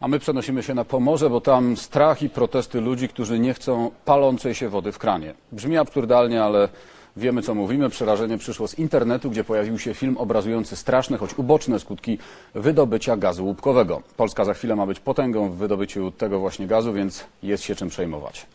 A my przenosimy się na Pomorze, bo tam strach i protesty ludzi, którzy nie chcą palącej się wody w kranie. Brzmi absurdalnie, ale wiemy co mówimy. Przerażenie przyszło z internetu, gdzie pojawił się film obrazujący straszne, choć uboczne skutki wydobycia gazu łupkowego. Polska za chwilę ma być potęgą w wydobyciu tego właśnie gazu, więc jest się czym przejmować.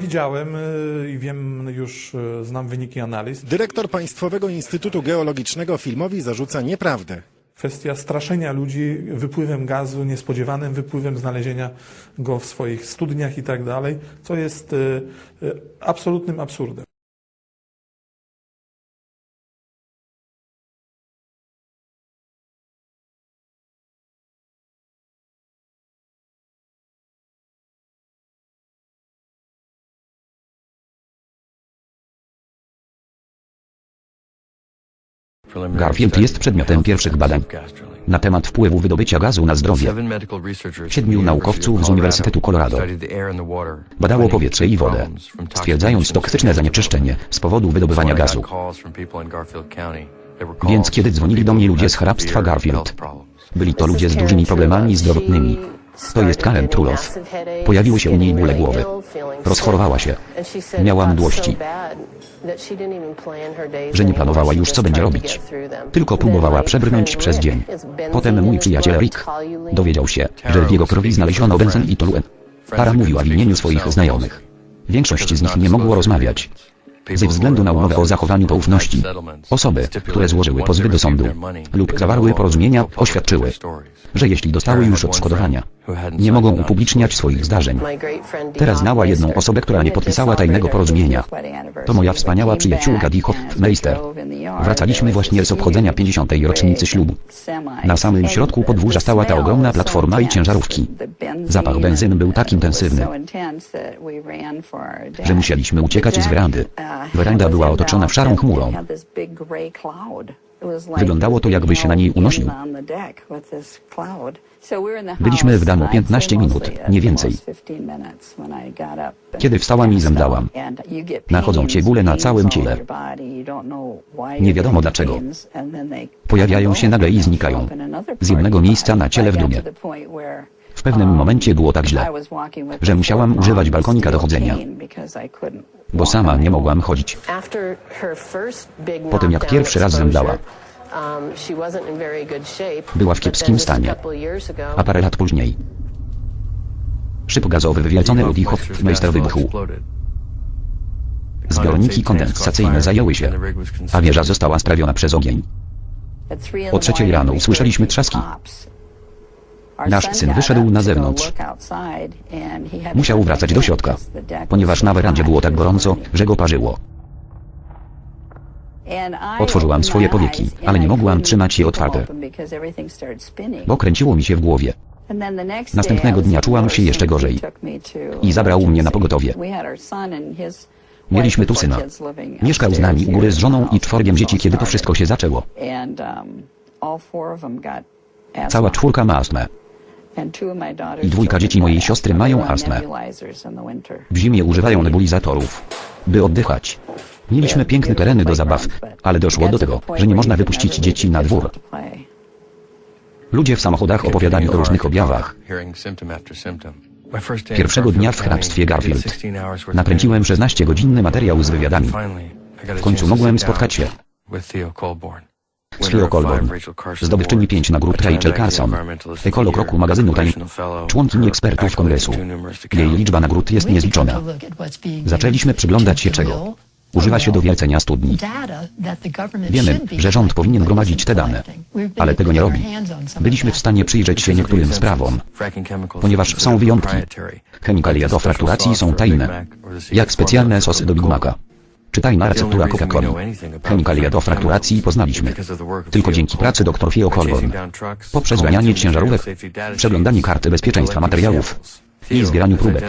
Widziałem y, i wiem już, y, znam wyniki analiz. Dyrektor Państwowego Instytutu Geologicznego filmowi zarzuca nieprawdę. Kwestia straszenia ludzi wypływem gazu, niespodziewanym wypływem, znalezienia go w swoich studniach i tak dalej, co jest y, absolutnym absurdem. Garfield jest przedmiotem pierwszych badań na temat wpływu wydobycia gazu na zdrowie. Siedmiu naukowców z Uniwersytetu Colorado Badało powietrze i wodę, stwierdzając toksyczne zanieczyszczenie z powodu wydobywania gazu. Więc kiedy dzwonili do mnie ludzie z hrabstwa Garfield, Byli to ludzie z dużymi problemami zdrowotnymi. To jest Karen Trulow. Pojawiły się u niej bóle głowy. Rozchorowała się. Miała mdłości. Że nie planowała już co będzie robić. Tylko próbowała przebrnąć przez dzień. Potem mój przyjaciel Rick dowiedział się, że w jego krwi znaleziono benzyn i toluen. Para mówiła w imieniu swoich znajomych. Większość z nich nie mogło rozmawiać. Ze względu na umowę o zachowaniu poufności, osoby, które złożyły pozwy do sądu lub zawarły porozumienia, oświadczyły, że jeśli dostały już odszkodowania, nie mogą upubliczniać swoich zdarzeń. Teraz znała jedną osobę, która nie podpisała tajnego porozumienia. To moja wspaniała przyjaciółka Dee Hofmeister. Wracaliśmy właśnie z obchodzenia 50. rocznicy ślubu. Na samym środku podwórza stała ta ogromna platforma i ciężarówki. Zapach benzyny był tak intensywny, że musieliśmy uciekać z werandy. Weranda była otoczona szarą chmurą. Wyglądało to jakby się na niej unosił. Byliśmy w domu 15 minut, nie więcej. Kiedy wstałam i zemdlałam, nachodzą cię bóle na całym ciele. Nie wiadomo dlaczego. Pojawiają się nagle i znikają. Z jednego miejsca na ciele w dumie. W pewnym momencie było tak źle, że musiałam używać balkonika do chodzenia, bo sama nie mogłam chodzić. Po tym jak pierwszy raz zemdlała, Była w kiepskim stanie. A parę lat później szyb gazowy wywiedzony od Hofmeister wybuchł. Zbiorniki kondensacyjne zajęły się, a wieża została sprawiona przez ogień. o trzeciej rano usłyszeliśmy trzaski. Nasz syn wyszedł na zewnątrz. Musiał wracać do środka, ponieważ na werandzie było tak gorąco, że go parzyło. Otworzyłam swoje powieki, ale nie mogłam trzymać je otwarte, bo kręciło mi się w głowie. Następnego dnia czułam się jeszcze gorzej I zabrał mnie na pogotowie. Mieliśmy tu syna. Mieszkał z nami u góry z żoną i czworgiem dzieci, kiedy to wszystko się zaczęło. Cała czwórka ma astmę. I dwójka dzieci mojej siostry mają astmę. W zimie używają nebulizatorów, by oddychać. Mieliśmy piękne tereny do zabaw, ale doszło do tego, że nie można wypuścić dzieci na dwór. Ludzie w samochodach opowiadali o różnych objawach. Pierwszego dnia w hrabstwie Garfield nakręciłem 16-godzinny materiał z wywiadami. W końcu mogłem spotkać się Z Theo Colborn, zdobywczyni 5 nagród Rachel Carson, ekolog roku magazynu Time, członkini ekspertów kongresu. Jej liczba nagród jest niezliczona. Zaczęliśmy przyglądać się czego używa się do wielcenia studni. Wiemy, że rząd powinien gromadzić te dane, ale tego nie robi. Byliśmy w stanie przyjrzeć się niektórym sprawom, ponieważ są wyjątki. Chemikalia do frakturacji są tajne, jak specjalne sosy do Big Maca. Czy tajna receptura Coca-Coli. Chemikalia do frakturacji poznaliśmy. Tylko dzięki pracy dr Theo Colborn. Poprzez ganianie ciężarówek, przeglądanie karty bezpieczeństwa materiałów i zbieraniu próbek.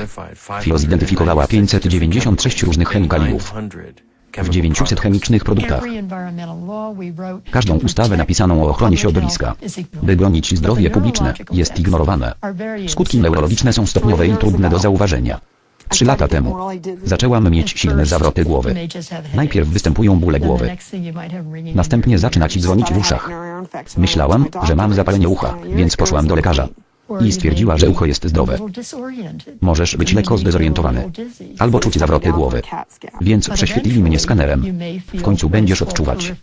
FIO zidentyfikowała 596 różnych chemikaliów. w 900 chemicznych produktach. Każdą ustawę napisaną o ochronie środowiska, by bronić zdrowie publiczne, jest ignorowane. Skutki neurologiczne są stopniowe i trudne do zauważenia. Trzy lata temu zaczęłam mieć silne zawroty głowy. Najpierw występują bóle głowy, następnie zaczyna ci dzwonić w uszach. Myślałam, że mam zapalenie ucha, więc poszłam do lekarza. I stwierdziła, że ucho jest zdrowe. Możesz być lekko zdezorientowany, albo czuć zawroty głowy. Więc prześwietlili mnie skanerem. W końcu będziesz odczuwać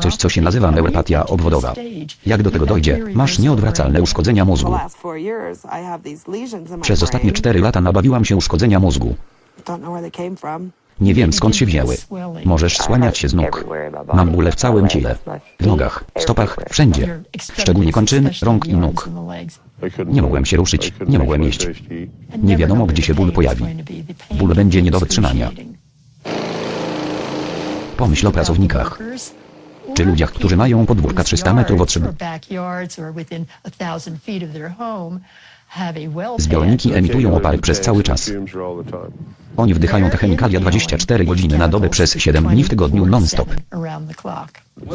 coś, co się nazywa neuropatia obwodowa. Jak do tego dojdzie, masz nieodwracalne uszkodzenia mózgu. Przez ostatnie cztery lata nabawiłam się uszkodzenia mózgu. Nie wiem skąd się wzięły. Możesz słaniać się z nóg. Mam bóle w całym ciele. W nogach, stopach, wszędzie. Szczególnie kończyn, rąk i nóg. Nie mogłem się ruszyć, nie mogłem jeść. Nie wiadomo gdzie się ból pojawi. Ból będzie nie do wytrzymania. Pomyśl o pracownikach. Czy ludziach, którzy mają podwórka 300 metrów od szyby. Zbiorniki emitują opary przez cały czas. Oni wdychają te chemikalia 24 godziny na dobę przez 7 dni w tygodniu non-stop.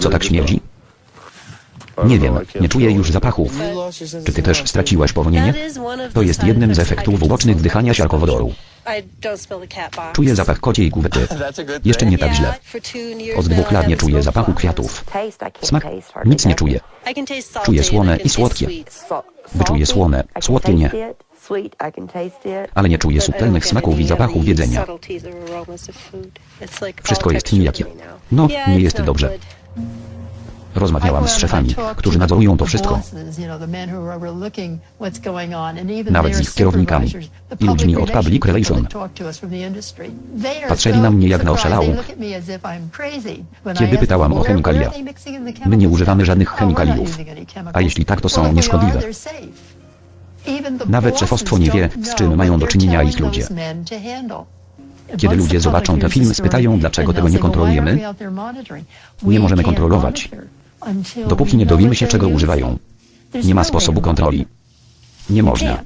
Co tak śmierdzi? Nie wiem, nie czuję już zapachów. Czy ty też straciłaś powonienie? To jest jednym z efektów ubocznych wdychania siarkowodoru. Czuję zapach kociej kuwety. Jeszcze nie tak źle. Od dwóch lat nie czuję zapachu kwiatów. Smak? Nic nie czuję. Czuję słone i słodkie. Wyczuję słone, słodkie nie. Ale nie czuję subtelnych smaków i zapachów jedzenia. Wszystko jest nijakie. No, nie jest dobrze. Rozmawiałam z szefami, którzy nadzorują to wszystko. Nawet z ich kierownikami i ludźmi od Public Relation. Patrzyli na mnie jak na oszalałą. Kiedy pytałam o chemikalia, my nie używamy żadnych chemikaliów. A jeśli tak, to są nieszkodliwe. Nawet szefostwo nie wie, z czym mają do czynienia ich ludzie. Kiedy ludzie zobaczą ten film, spytają, dlaczego tego nie kontrolujemy. Nie możemy kontrolować, dopóki nie dowiemy się, czego używają. Nie ma sposobu kontroli. Nie można.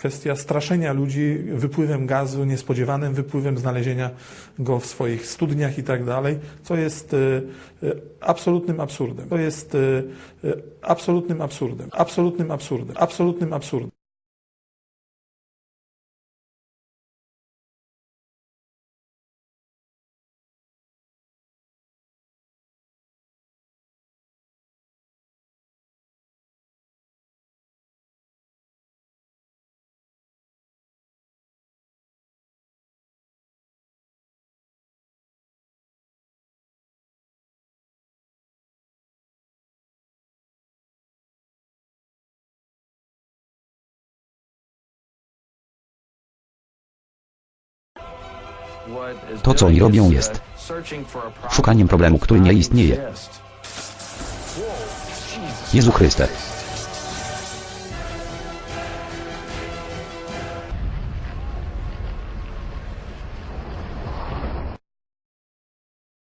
Kwestia straszenia ludzi wypływem gazu, niespodziewanym wypływem, znalezienia go w swoich studniach i tak dalej, co jest e, e, absolutnym absurdem. To jest e, absolutnym absurdem. Absolutnym absurdem. Absolutnym absurdem. To, co oni robią, jest szukaniem problemu, który nie istnieje. Jezu Chryste.